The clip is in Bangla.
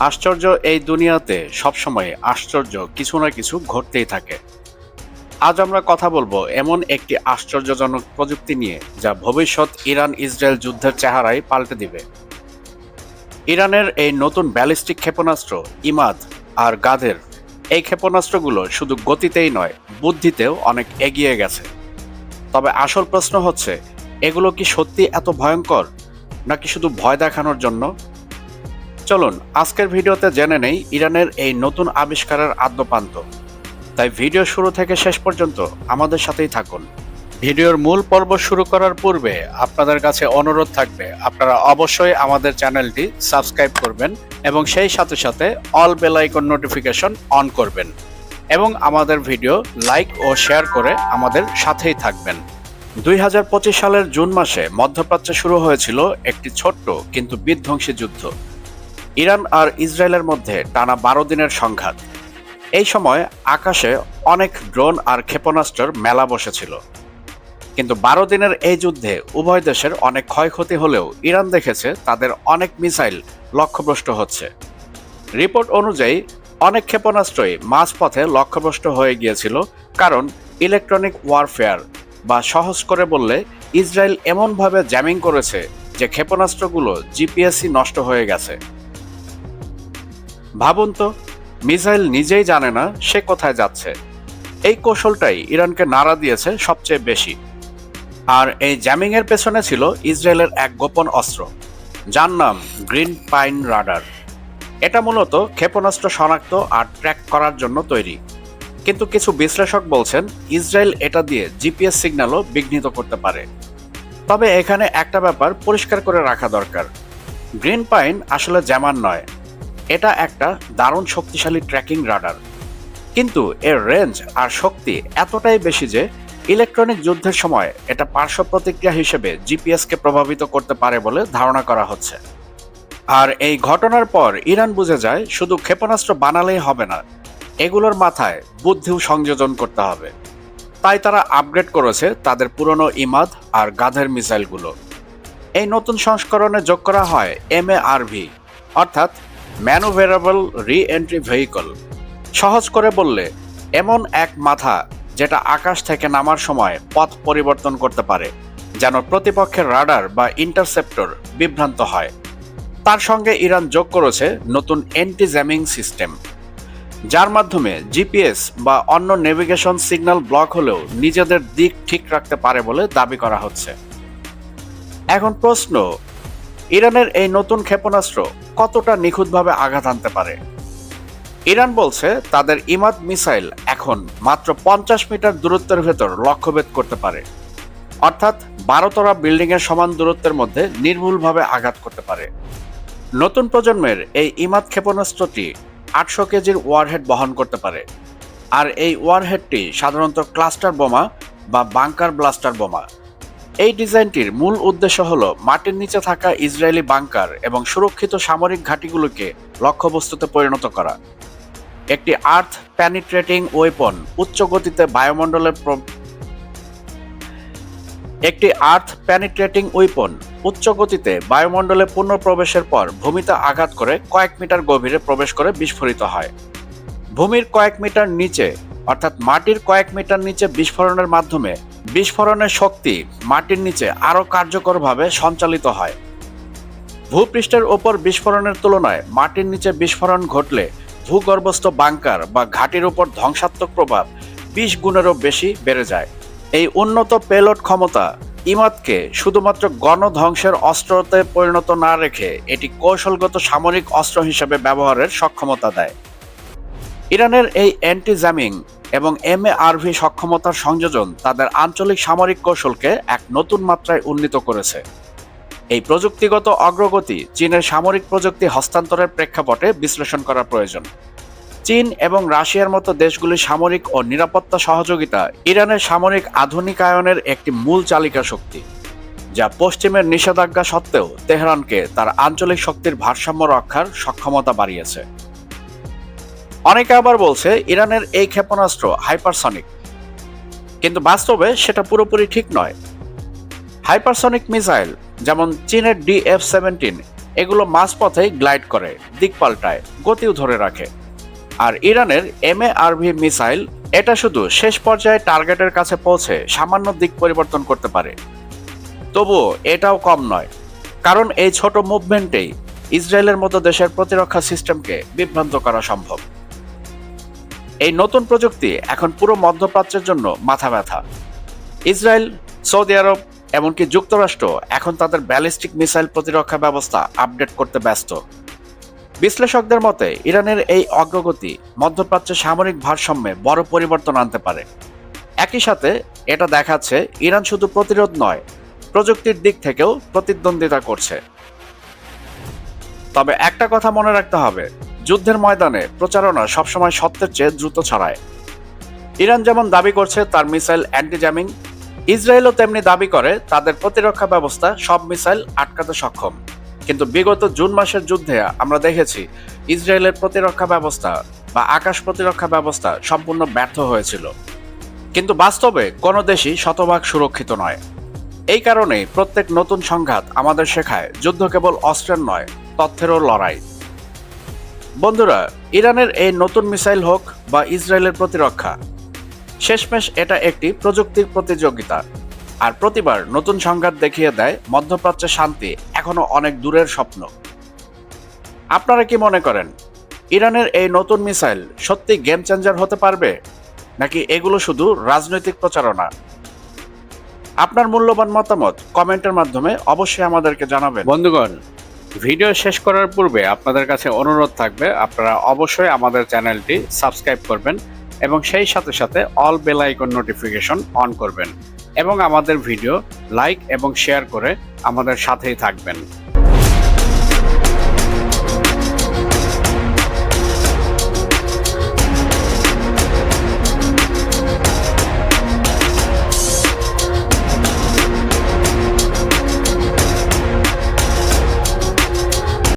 আশ্চর্য এই দুনিয়াতে সবসময় আশ্চর্য কিছু না কিছু ঘটতেই থাকে। আজ আমরা কথা বলব এমন একটি আশ্চর্যজনক প্রযুক্তি নিয়ে যা ভবিষ্যৎ ইরান ইসরায়েল যুদ্ধের চেহারায় পাল্টে দিবে। ইরানের এই নতুন ব্যালিস্টিক ক্ষেপণাস্ত্র ইমাদ আর গাধের এই ক্ষেপণাস্ত্রগুলো শুধু গতিতেই নয়, বুদ্ধিতেও অনেক এগিয়ে গেছে। তবে আসল প্রশ্ন হচ্ছে, এগুলো কি সত্যি এত ভয়ঙ্কর, নাকি শুধু ভয় দেখানোর জন্য? চলুন, আজকের ভিডিওতে জেনে নেই ইরানের এই নতুন আবিষ্কারের আদ্যপান্ত। তাই ভিডিও শুরু থেকে শেষ পর্যন্ত আমাদের সাথেই থাকুন। ভিডিওর মূল পর্ব শুরু করার পূর্বে আপনাদের কাছে অনুরোধ থাকবে, আপনারা অবশ্যই আমাদের চ্যানেলটি সাবস্ক্রাইব করবেন এবং সেই সাথে সাথে all bell icon notification on করবেন এবং আমাদের ভিডিও লাইক ও শেয়ার করে আমাদের সাথেই থাকবেন। দুই হাজার পঁচিশ সালের জুন মাসে মধ্যপ্রাচ্যে শুরু হয়েছিল একটি ছোট্ট কিন্তু বিধ্বংসী যুদ্ধ। ইরান আর ইসরায়েলের মধ্যে টানা বারো দিনের সংঘাত। এই সময় আকাশে অনেক ড্রোন আর ক্ষেপণাস্ত্রের মেলা বসেছিল। কিন্তু বারো দিনের এই যুদ্ধে উভয় দেশের অনেক ক্ষয়ক্ষতি হলেও ইরান দেখেছে তাদের অনেক মিসাইল লক্ষ্যভ্রষ্ট হচ্ছে। রিপোর্ট অনুযায়ী, অনেক ক্ষেপণাস্ত্রই মাঝপথে লক্ষ্যভ্রষ্ট হয়ে গিয়েছিল কারণ ইলেকট্রনিক ওয়ারফেয়ার বা সহজ করে বললে, ইসরায়েল এমনভাবে জ্যামিং করেছে যে ক্ষেপণাস্ত্রগুলো জিপিএসসি নষ্ট হয়ে গেছে। ভাবুন তো, মিসাইল নিজেই জানে না সে কোথায় যাচ্ছে। এই কৌশলটাই ইরানকে নাড়া দিয়েছে সবচেয়ে বেশি। আর এই জ্যামিং এর পেছনে ছিল ইসরায়েলের এক গোপন অস্ত্র, যার নাম গ্রিন পাইন রাডার। এটা মূলত ক্ষেপণাস্ত্র শনাক্ত আর ট্র্যাক করার জন্য তৈরি। কিন্তু কিছু বিশ্লেষক বলছেন, ইসরায়েল এটা দিয়ে জিপিএস সিগন্যালও বিঘ্নিত করতে পারে। তবে এখানে একটা ব্যাপার পরিষ্কার করে রাখা দরকার। গ্রিন পাইন আসলে জ্যামান নয় এটা একটা দারুণ শক্তিশালী ট্র্যাকিং রাডার। কিন্তু এর রেঞ্জ আর শক্তি এতটাই বেশি যে ইলেকট্রনিক যুদ্ধের সময় এটা পার্শ্ব প্রতিক্রিয়া হিসেবে জিপিএসকে প্রভাবিত করতে পারে বলে ধারণা করা হচ্ছে। আর এই ঘটনার পর ইরান বুঝে যায় শুধু ক্ষেপণাস্ত্র বানালেই হবে না, এগুলোর মাথায় বুদ্ধিও সংযোজন করতে হবে। তাই তারা আপগ্রেড করেছে তাদের পুরনো ইমাদ আর গাধের মিসাইলগুলো। এই নতুন সংস্করণে যোগ করা হয় এম অর্থাৎ ম্যানুভেরেবল রি এন্ট্রি ভেহিকল। সহজ করে বললে, এমন এক মাথা যেটা আকাশ থেকে নামার সময় পথ পরিবর্তন করতে পারে, যেন প্রতিপক্ষের রাডার বা ইন্টারসেপ্টর বিভ্রান্ত হয়। তার সঙ্গে ইরান যোগ করেছে নতুন অ্যান্টি জ্যামিং সিস্টেম, যার মাধ্যমে জিপিএস বা অন্য নেভিগেশন সিগন্যাল ব্লক হলেও নিজেদের দিক ঠিক রাখতে পারে বলে দাবি করা হচ্ছে। এখন প্রশ্ন ইরানের এই নতুন ক্ষেপণাস্ত্র কতটা নিখুঁতভাবে আঘাত আনতে পারে? ইরান বলছে তাদের ইমাদ মিসাইল এখন মাত্র পঞ্চাশ মিটার দূরত্বের ভেতর লক্ষ্যভেদ করতে পারে। অর্থাৎ বারোতলা বিল্ডিংয়ের সমান দূরত্বের মধ্যে নির্ভুলভাবে আঘাত করতে পারে। নতুন প্রজন্মের এই ইমাদ ক্ষেপণাস্ত্রটি আটশো কেজির ওয়ারহেড বহন করতে পারে। আর এই ওয়ারহেডটি সাধারণত ক্লাস্টার বোমা বা বাংকার ব্লাস্টার বোমা। এই ডিজাইনটির মূল উদ্দেশ্য হল মাটির নিচে থাকা ইসরায়েলি বাংকার এবং সুরক্ষিত সামরিক ঘাঁটিগুলোকে লক্ষ্যবস্তুতে পরিণত করা। একটি আর্থ প্যানিট্রেটিং ওয়েপন উচ্চ গতিতে বায়ুমণ্ডলের একটি আর্থ প্যানিট্রেটিং ওয়েপন উচ্চ গতিতে বায়ুমণ্ডলে পুনঃপ্রবেশের পর ভূমিতে আঘাত করে কয়েক মিটার গভীরে প্রবেশ করে বিস্ফোরিত হয়। ভূমির কয়েক মিটার নিচে, অর্থাৎ মাটির কয়েক মিটার নিচে বিস্ফোরণের মাধ্যমে বিস্ফোরণের শক্তি মাটির নিচে আরও কার্যকরভাবে সঞ্চালিত হয়। ভূপৃষ্ঠের ওপর বিস্ফোরণের তুলনায় মাটির নিচে বিস্ফোরণ ঘটলে ভূগর্ভস্থ বাংকার বা ঘাটির উপর ধ্বংসাত্মক প্রভাব বিশ গুণেরও বেশি বেড়ে যায়। এই উন্নত পেলোড ক্ষমতা ইমাদকে শুধুমাত্র গণধ্বংসের অস্ত্রতে পরিণত না রেখে এটি কৌশলগত সামরিক অস্ত্র হিসেবে ব্যবহারের সক্ষমতা দেয়। ইরানের এই অ্যান্টি জ্যামিং এবং এম এ আরভি সক্ষমতার সংযোজন তাদের আঞ্চলিক সামরিক কৌশলকে এক নতুন মাত্রায় উন্নীত করেছে। এই প্রযুক্তিগত অগ্রগতি চীনের সামরিক প্রযুক্তি হস্তান্তরের প্রেক্ষাপটে বিশ্লেষণ করা প্রয়োজন। চীন এবং রাশিয়ার মতো দেশগুলির সামরিক ও নিরাপত্তা সহযোগিতা ইরানের সামরিক আধুনিকায়নের একটি মূল চালিকা শক্তি, যা পশ্চিমের নিষেধাজ্ঞা সত্ত্বেও তেহরানকে তার আঞ্চলিক শক্তির ভারসাম্য রক্ষার সক্ষমতা বাড়িয়েছে। অনেকে আবার বলছে, ইরানের এই ক্ষেপণাস্ত্র হাইপারসনিক। কিন্তু বাস্তবে সেটা পুরোপুরি ঠিক নয়। হাইপারসনিক মিসাইল, যেমন চীনের ডিএফ সেভেন্টিন, এগুলো মাঝপথেই গ্লাইড করে, দিক পাল্টায়, গতিও ধরে রাখে। আর ইরানের এম আরভি মিসাইল, এটা শুধু শেষ পর্যায়ে টার্গেটের কাছে পৌঁছে সামান্য দিক পরিবর্তন করতে পারে। তবুও এটাও কম নয়, কারণ এই ছোট মুভমেন্টেই ইসরায়েলের মতো দেশের প্রতিরক্ষা সিস্টেমকে বিভ্রান্ত করা সম্ভব। এই নতুন প্রযুক্তি এখন পুরো মধ্যপ্রাচ্যের জন্য মাথা ব্যথা। ইসরায়েল, সৌদি আরব, এমনকি যুক্তরাষ্ট্র এখন তাদের ব্যালিস্টিক মিসাইল প্রতিরক্ষা ব্যবস্থা আপডেট করতে ব্যস্ত। বিশ্লেষকদের মতে, ইরানের এই অগ্রগতি মধ্যপ্রাচ্যের সামরিক ভারসাম্যে বড় পরিবর্তন আনতে পারে। একই সাথে, এটা দেখাচ্ছে ইরান শুধু প্রতিরোধ নয়, প্রযুক্তির দিক থেকেও প্রতিদ্বন্দ্বিতা করছে। তবে একটা কথা মনে রাখতে হবে যুদ্ধের ময়দানে প্রচারণা সবসময় সত্যের চেয়ে দ্রুত ছড়ায়। ইরান যেমন দাবি করছে তার মিসাইল অ্যান্টি জ্যামিং ইসরায়েলও তেমনি দাবি করে তাদের প্রতিরক্ষা ব্যবস্থা সব মিসাইল আটকাতে সক্ষম। কিন্তু বিগত জুন মাসের যুদ্ধে আমরা দেখেছি ইসরায়েলের প্রতিরক্ষা ব্যবস্থা বা আকাশ প্রতিরক্ষা ব্যবস্থা সম্পূর্ণ ব্যর্থ হয়েছিল। কিন্তু বাস্তবে কোনো দেশই শতভাগ সুরক্ষিত নয়। এই কারণেই প্রত্যেক নতুন সংঘাত আমাদের শেখায় যুদ্ধ কেবল অস্ত্রের নয়, তথ্যেরও লড়াই। বন্ধুরা, ইরানের এই নতুন মিসাইল হোক বা ইসরায়েলের প্রতিরক্ষা, শেষমেশ এটা একটি প্রযুক্তির প্রতিযোগিতা। আর প্রতিবার নতুন সংঘাত দেখিয়ে দেয় মধ্যপ্রাচ্যে শান্তি এখনও অনেক দূরের স্বপ্ন। আপনারা কি মনে করেন, ইরানের এই নতুন মিসাইল সত্যি গেম চেঞ্জার হতে পারবে, নাকি এগুলো শুধু রাজনৈতিক প্রচারণা? আপনার মূল্যবান মতামত কমেন্টের মাধ্যমে অবশ্যই আমাদেরকে জানাবেন। বন্ধুগণ ভিডিও শেষ করার পূর্বে আপনাদের কাছে অনুরোধ থাকবে, আপনারা অবশ্যই আমাদের চ্যানেলটি সাবস্ক্রাইব করবেন এবং সেই সাথে সাথে all bell icon notification on করবেন এবং আমাদের ভিডিও লাইক এবং শেয়ার করে আমাদের সাথেই থাকবেন।